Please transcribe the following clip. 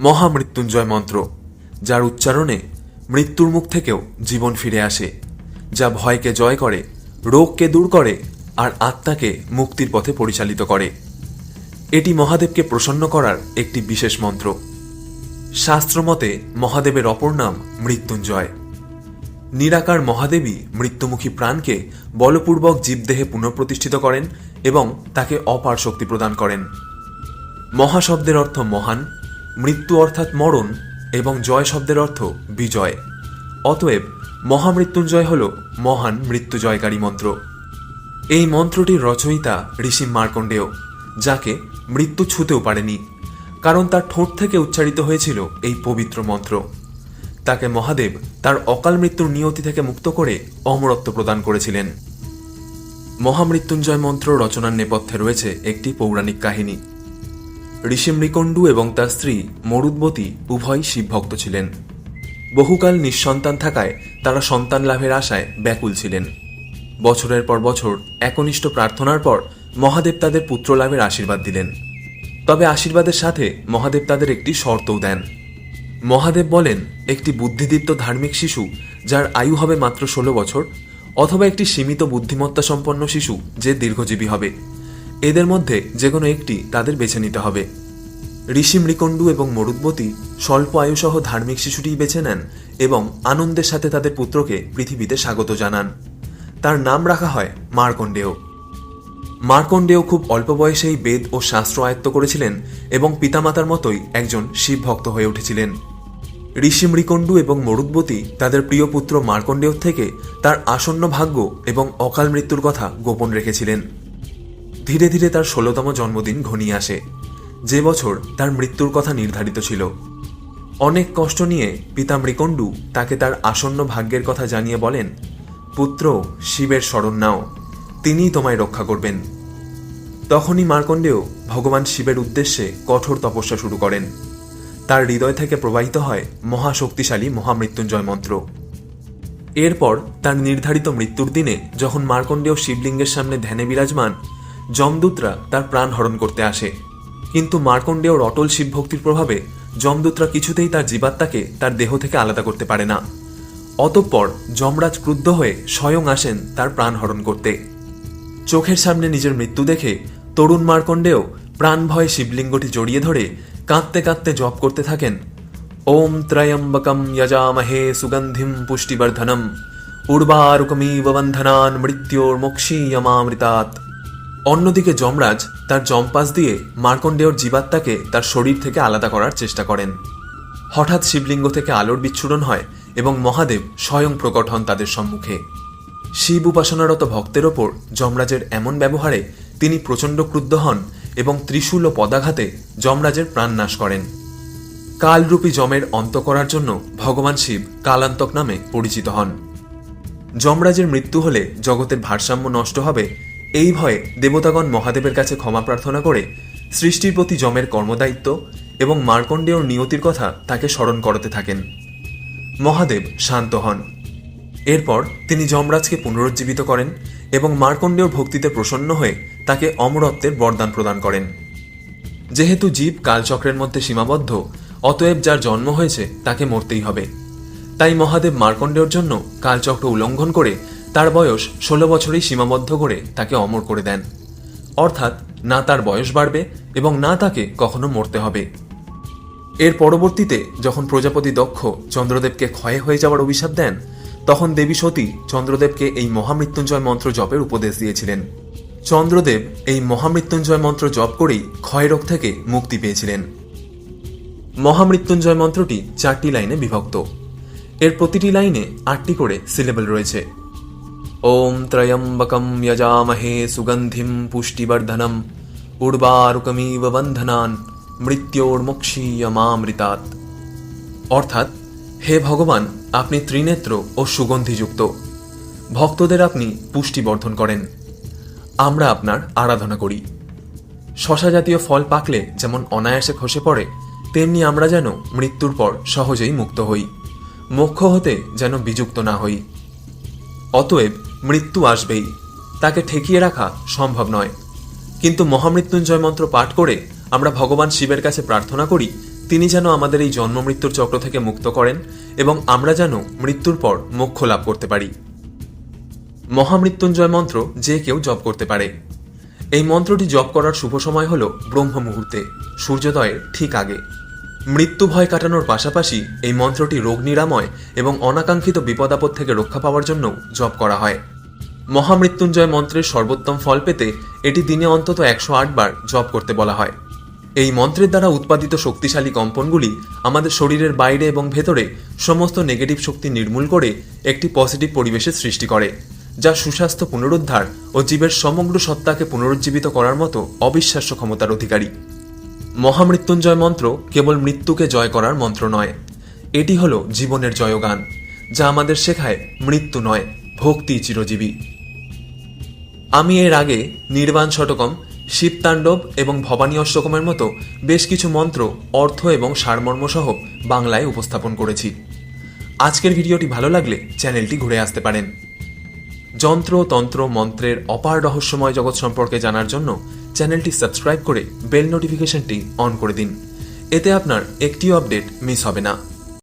মহামৃত্যুঞ্জয় মন্ত্র, যার উচ্চারণে মৃত্যুর মুখ থেকেও জীবন ফিরে আসে, যা ভয়কে জয় করে, রোগকে দূর করে, আর আত্মাকে মুক্তির পথে পরিচালিত করে। এটি মহাদেবকে প্রসন্ন করার একটি বিশেষ মন্ত্র। শাস্ত্রমতে মহাদেবের অপর নাম মৃত্যুঞ্জয়। নিরাকার মহাদেবী মৃত্যুমুখী প্রাণকে বলপূর্বক জীবদেহে পুনঃপ্রতিষ্ঠিত করেন এবং তাকে অপার শক্তি প্রদান করেন। মহাশব্দের অর্থ মহান মৃত্যু অর্থাৎ মরণ এবং জয় শব্দের অর্থ বিজয়। অতএব মহামৃত্যুঞ্জয় হল মহান মৃত্যুজয়কারী মন্ত্র। এই মন্ত্রটির রচয়িতা ঋষি মার্কণ্ডেয়, যাকে মৃত্যু ছুঁতেও পারেনি, কারণ তার ঠোঁট থেকে উচ্চারিত হয়েছিল এই পবিত্র মন্ত্র। তাকে মহাদেব তার অকাল মৃত্যুর নিয়তি থেকে মুক্ত করে অমরত্ব প্রদান করেছিলেন। মহামৃত্যুঞ্জয় মন্ত্র রচনার নেপথ্যে রয়েছে একটি পৌরাণিক কাহিনী। ঋষি মৃকণ্ডু এবং তার স্ত্রী মরুদ্বতী উভয় শিবভক্ত ছিলেন। বহুকাল নিঃসন্তান থাকায় তারা সন্তান লাভের আশায় ব্যাকুল ছিলেন। বছরের পর বছর একনিষ্ঠ প্রার্থনার পর মহাদেব তাদের পুত্র লাভের আশীর্বাদ দিলেন। তবে আশীর্বাদের সাথে মহাদেব তাদের একটি শর্তও দেন। মহাদেব বলেন, একটি বুদ্ধিদীপ্ত ধার্মিক শিশু যার আয়ু হবে মাত্র ষোলো বছর, অথবা একটি সীমিত বুদ্ধিমত্তা সম্পন্ন শিশু যে দীর্ঘজীবী হবে। এদের মধ্যে যে কোনো একটি তাদের বেছে নিতে হবে। ঋষি মৃকণ্ডু এবং মরুদ্বতী স্বল্প আয়ুসহ ধার্মিক শিশুটিই বেছে নেন এবং আনন্দের সাথে তাদের পুত্রকে পৃথিবীতে স্বাগত জানান। তার নাম রাখা হয় মার্কণ্ডেয়। মার্কণ্ডেয় খুব অল্প বয়সেই বেদ ও শাস্ত্র আয়ত্ত করেছিলেন এবং পিতামাতার মতোই একজন শিব ভক্ত হয়ে উঠেছিলেন। ঋষি মৃকণ্ডু এবং মরুদ্বতী তাদের প্রিয় পুত্র মার্কণ্ডেয় থেকে তার আসন্ন ভাগ্য এবং অকাল মৃত্যুর কথা গোপন রেখেছিলেন। ধীরে ধীরে তার ষোলতম জন্মদিন ঘনিয়ে আসে। যে বছর তার মৃত্যুর কথা নির্ধারিত ছিল। অনেক কষ্ট নিয়ে পিতা মৃকণ্ডু তাকে তার আসন্ন ভাগ্যের কথা জানিয়ে বলেন, পুত্র, শিবের শরণ নাও, তিনিই তোমায় রক্ষা করবেন। তখনই মার্কণ্ডেয় ভগবান শিবের উদ্দেশ্যে কঠোর তপস্যা শুরু করেন। তার হৃদয় থেকে প্রবাহিত হয় মহাশক্তিশালী মহামৃত্যুঞ্জয় মন্ত্র। এরপর তার নির্ধারিত মৃত্যুর দিনে যখন মার্কণ্ডেয় শিবলিঙ্গের সামনে ধ্যানে বিরাজমান যমদূতরা তার প্রাণ হরণ করতে আসে। কিন্তু মার্কণ্ডেয়র অটল শিবভক্তির প্রভাবে যমদূতরা কিছুতেই তার জীবাত্মাকে তার দেহ থেকে আলাদা করতে পারে না। অতঃপর যমরাজ ক্রুদ্ধ হয়ে স্বয়ং আসেন তার প্রাণ হরণ করতে। চোখের সামনে নিজের মৃত্যু দেখে তরুণ মার্কণ্ডেয় প্রাণ ভয়ে শিবলিঙ্গটি জড়িয়ে ধরে কাঁদতে কাঁদতে জপ করতে থাকেন। ওম ত্রয়ম্বকম যজামহে সুগন্ধিম পুষ্টিবর্ধনম, উর্বারুকমিব বন্ধনান মৃত্যুর মোক্ষীয়মামৃতাৎ অন্যদিকে যমরাজ তার জম্পাস দিয়ে মার্কণ্ডেয়র জীবাত্মাকে তার শরীর থেকে আলাদা করার চেষ্টা করেন। হঠাৎ শিবলিঙ্গ থেকে আলোর বিচ্ছুরণ হয় এবং মহাদেব স্বয়ং প্রকট হন তাদের সম্মুখে। শিব উপাসনারত ভক্তের ওপর যমরাজের এমন ব্যবহারে তিনি প্রচণ্ড ক্রুদ্ধ হন এবং ত্রিশূল ও পদাঘাতে যমরাজের প্রাণ নাশ করেন। কালরূপী যমের অন্ত করার জন্য ভগবান শিব কালান্তক নামে পরিচিত হন। যমরাজের মৃত্যু হলে জগতের ভারসাম্য নষ্ট হবে এই ভয়ে দেবতাগণ মহাদেবের কাছে ক্ষমা প্রার্থনা করে সৃষ্টির প্রতি যমের কর্মদায়িত্ব এবং মার্কণ্ডেয়র নিয়তির কথা তাকে স্মরণ করাতে থাকেন। মহাদেব শান্ত হন। এরপর তিনি যমরাজকে পুনরুজ্জীবিত করেন এবং মার্কণ্ডেয়র ভক্তিতে প্রসন্ন হয়ে তাকে অমরত্বের বরদান প্রদান করেন। যেহেতু জীব কালচক্রের মধ্যে সীমাবদ্ধ, অতএব যার জন্ম হয়েছে তাকে মরতেই হবে। তাই মহাদেব মার্কণ্ডেয়র জন্য কালচক্র উল্লঙ্ঘন করে তার বয়স ষোলো বছরেই সীমাবদ্ধ করে তাকে অমর করে দেন। অর্থাৎ না তার বয়স বাড়বে এবং না তাকে কখনো মরতে হবে। এর পরবর্তীতে যখন প্রজাপতি দক্ষ চন্দ্রদেবকে ক্ষয়ে হয়ে যাওয়ার অভিশাপ দেন, তখন দেবী সতী চন্দ্রদেবকে এই মহামৃত্যুঞ্জয় মন্ত্র জপের উপদেশ দিয়েছিলেন। চন্দ্রদেব এই মহামৃত্যুঞ্জয় মন্ত্র জপ করেই ক্ষয়রোগ থেকে মুক্তি পেয়েছিলেন। মহামৃত্যুঞ্জয় মন্ত্রটি চারটি লাইনে বিভক্ত। এর প্রতিটি লাইনে আটটি করে সিলেবল রয়েছে। ওম ত্রয়ম্বকম যজামহে সুগন্ধিম পুষ্টিবর্ধনম উর্বারুকমিব বন্ধনান মৃত্যুর্মুক্ষীয়মামৃতাৎ অর্থাৎ হে ভগবান, আপনি ত্রিনেত্র ও সুগন্ধিযুক্ত। ভক্তদের আপনি পুষ্টি বর্ধন করেন। আমরা আপনার আরাধনা করি। শশা জাতীয় ফল পাকলে যেমন অনায়াসে খসে পড়ে, তেমনি আমরা যেন মৃত্যুর পর সহজেই মুক্ত হই মোক্ষ হতে যেন বিযুক্ত না হই। অতএব মৃত্যু আসবেই। তাকে ঠেকিয়ে রাখা সম্ভব নয়। কিন্তু মহামৃত্যুঞ্জয় মন্ত্র পাঠ করে আমরা ভগবান শিবের কাছে প্রার্থনা করি, তিনি যেন আমাদের এই জন্ম মৃত্যুর চক্র থেকে মুক্ত করেন এবং আমরা যেন মৃত্যুর পর মোক্ষ লাভ করতে পারি। মহামৃত্যুঞ্জয় মন্ত্র যে কেউ জপ করতে পারে। এই মন্ত্রটি জপ করার শুভ সময় হল ব্রহ্ম মুহূর্তে সূর্যোদয়ের ঠিক আগে। মৃত্যু ভয় কাটানোর পাশাপাশি এই মন্ত্রটি রোগ নিরাময় এবং অনাকাঙ্ক্ষিত বিপদাপদ থেকে রক্ষা পাওয়ার জন্য জপ করা হয়। মহামৃত্যুঞ্জয় মন্ত্রের সর্বোত্তম ফল পেতে এটি দিনে অন্তত একশো বার জপ করতে বলা হয়। এই মন্ত্রের দ্বারা উৎপাদিত শক্তিশালী কম্পনগুলি আমাদের শরীরের বাইরে এবং ভেতরে সমস্ত নেগেটিভ শক্তি নির্মূল করে একটি পজিটিভ পরিবেশের সৃষ্টি করে, যা সুস্বাস্থ্য পুনরুদ্ধার ও জীবের সমগ্র সত্তাকে পুনরুজ্জীবিত করার মতো অবিশ্বাস্য ক্ষমতার অধিকারী। মহামৃত্যুঞ্জয় মন্ত্র কেবল মৃত্যুকে জয় করার মন্ত্র নয়। এটি হল জীবনের জয়গান, যা আমাদের শেখায় মৃত্যু নয়, ভক্তি চিরজীবী। আমি এর আগে নির্বাণ শতকম শিবতাণ্ডব এবং ভবানী অষ্টকমের মতো বেশ কিছু মন্ত্র, অর্থ এবং সারমর্মসহ বাংলায় উপস্থাপন করেছি। আজকের ভিডিওটি ভালো লাগলে চ্যানেলটি ঘুরে আসতে পারেন। যন্ত্র, তন্ত্র, মন্ত্রের অপার রহস্যময় জগৎ সম্পর্কে জানার জন্য চ্যানেলটি সাবস্ক্রাইব করে বেল নোটিফিকেশনটি অন করে দিন। এতে আপনার একটিও আপডেট মিস হবে না।